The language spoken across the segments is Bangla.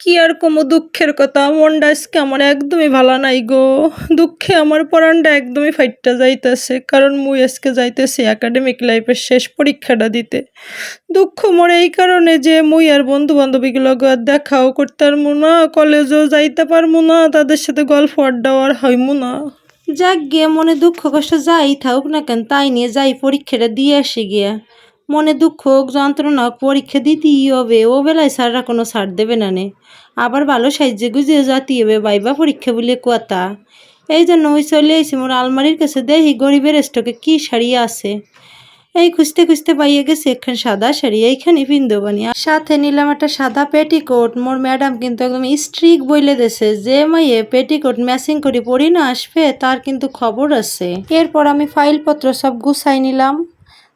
কি আর কমু দুঃখের কথা? মনটা আজকে আমার একদমই ভালো নাই গো। দুঃখে আমার পরানটা একদমই ফাইটটা যাইতেছে, কারণ মুই আজকে যাইতেছি একাডেমিক লাইফের শেষ পরীক্ষাটা দিতে। দুঃখ মোর এই কারণে যে মুই আর বন্ধু বান্ধবীগুলো আর দেখাও করতে পারব না, কলেজেও যাইতে পারব না, তাদের সাথে গল্প আড্ডাও আর হইমু না। যাক গিয়ে মনে দুঃখ কষ্ট যাই থাকুক না কেন, তাই নিয়ে যাই, পরীক্ষাটা দিয়ে আসি গিয়া মনে দুঃখ, যন্ত্রণা হোক পরীক্ষা দিতেই হবে। ও বেলায় স্যাররা কোনো ছাড় দেবে না নে। আবার ভালো সাহায্যে গুজিয়ে যাতে হবে বাইবা পরীক্ষা বলে কথা। এই জন্য ওই চলে আইসি মোর আলমারির কাছে। দেখি গরিবের স্টকে কি শাড়ি আছে? এই খুঁজতে খুঁজতে পাইয়ে গেছে একখান সাদা শাড়ি, এইখানে পিন্দবানি সাথে নিলাম একটা সাদা পেটিকোট। মোর ম্যাডাম কিন্তু একদম স্ট্রিক বইলে দেছে। যে মাইয়ে পেটিকোট ম্যাচিং করে পরি না আসবে, তার কিন্তু খবর আছে। এরপর আমি ফাইলপত্র সব গুছাই নিলাম।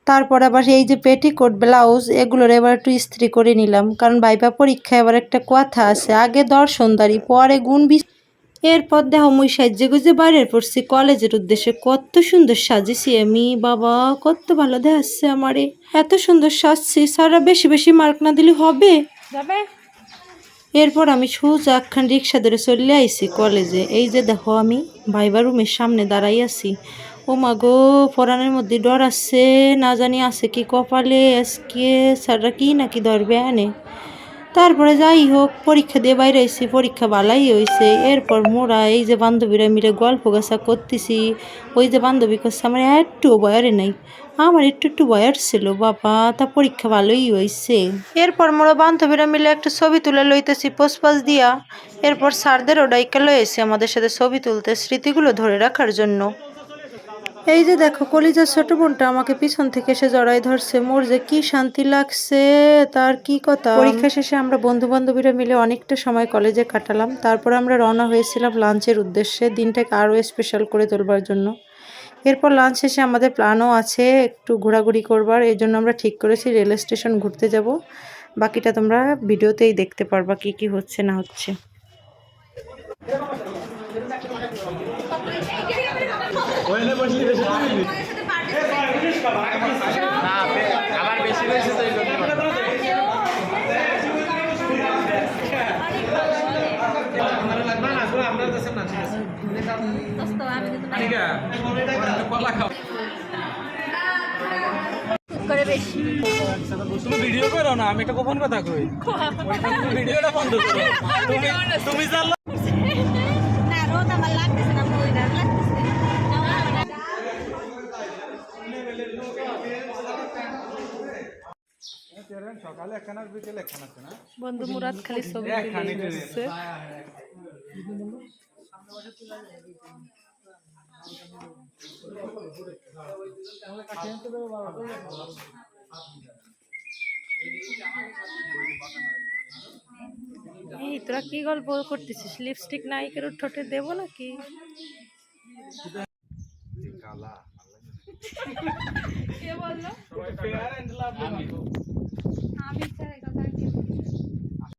তারপর আবার এই যে পেটিকোট ব্লাউজ এগুলোর এবার একটু ইস্ত্রি করে নিলাম। কারণ ভাইবা পরীক্ষা এবার একটা কথা আছে আগে দর্শনদারি পরে গুণ বিস এরপর দেখো মুই সাজ্জে গুজে বাইরের পড়ছি কলেজের উদ্দেশ্যে কত সুন্দর সাজেছি আমি। বাবা কত ভালো দেখাচ্ছে আমারে। এত সুন্দর সাজছি সারা বেশি বেশি মার্ক না দিলে হবে? যাবে? এরপর আমি সোজা একখান রিক্সা ধরে চলে আইছি কলেজে। এই যে দেখো আমি ভাইবা রুমের সামনে দাঁড়াই আছি। ও মা গো মধ্যে ডর আসছে, না জানি আছে কি কপালে, আজকে স্যাররা কি নাকি ধরবে আনে তারপরে যাই হোক, পরীক্ষা দিয়ে বাইরে আইসি পরীক্ষা ভালাই হয়েছে এরপর মোরা এই যে বান্ধবীরা মিলে গল্প গাছা করতেছি, ওই যে বান্ধবী করছে আমার একটু বয়ারে নাই, আমার একটু একটু বয়ার ছিল, বাবা, তা পরীক্ষা ভালোই হয়েছে এরপর মোরা বান্ধবীরা মিলে একটা ছবি তুলে লইতেছি পোসপাস দিয়া। এরপর স্যারদেরও ডাইকা লয়েছে আমাদের সাথে ছবি তুলতে, স্মৃতিগুলো ধরে রাখার জন্য। এই যে দেখো, কলিজার ছোট বোনটা আমাকে পিছন থেকে এসে জড়াই ধরছে। মোর যে কি শান্তি লাগছে, তার কি কথা? পরীক্ষা শেষে আমরা বন্ধু বান্ধবীরা মিলে অনেকটা সময় কলেজে কাটালাম। তারপর আমরা রওনা হয়েছিলাম লাঞ্চের উদ্দেশ্যে। দিনটাকে আরও স্পেশাল করে তোলবার জন্য। এরপর লাঞ্চ শেষে আমাদের প্ল্যানও আছে একটু ঘোরাঘুরি করবার। এই জন্য আমরা ঠিক করেছি রেল স্টেশন ঘুরতে যাব। বাকিটা তোমরা ভিডিওতেই দেখতে পারবা কি কি হচ্ছে, না হচ্ছে। আবার বেশি হয়েছে তো এই জন্য করে বেশি তুমি ভিডিও করো না আমি একটা গোপন কথা কই। ভিডিওটা বন্ধ করো। তুমি তুমি জানলা না রোদ আমার লাগতেছে না বই না লাগতেছে সকালে একখানা বিকেলে একখানা আছে না? বন্ধু মুরাদ খালি ছবি একখানি এই তোরা কি গল্প করতেছিস? লিপস্টিক নায়িকের ঠোঁটে দেবো নাকি? আমি। স্যার কথা কি